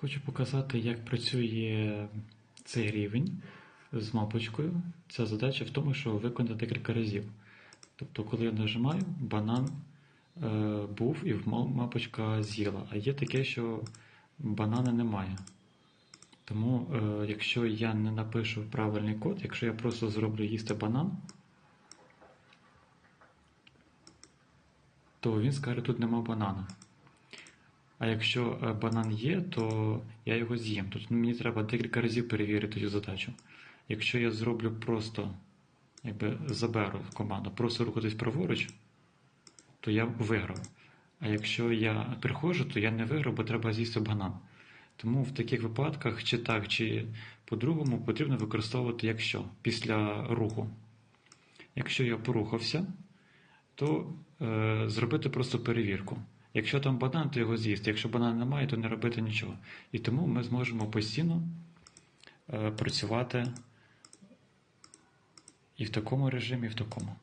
Хочу показати, як працює цей рівень з мапочкою. Ця задача в тому, що виконати декілька разів. Тобто, коли я нажимаю, банан е, був і мапочка з'їла. А є таке, що банана немає. Тому, е, якщо я не напишу правильний код, якщо я просто зроблю їсти банан, то він скаже, тут нема банана. А якщо е, банан є, то я його з'їм. Тобто мені треба декілька разів перевірити цю задачу. Якщо я зроблю просто, якби заберу команду, просто рухатись праворуч, то я виграв. А якщо я приходжу, то я не виграв, бо треба з'їсти банан. Тому в таких випадках, чи так, чи по-другому, потрібно використовувати якщо після руху. Якщо я порухався, то е, зробити просто перевірку. Якщо там банан, то його з'їсти. Якщо банан немає, то не робити нічого. І тому ми зможемо постійно е, працювати і в такому режимі, і в такому.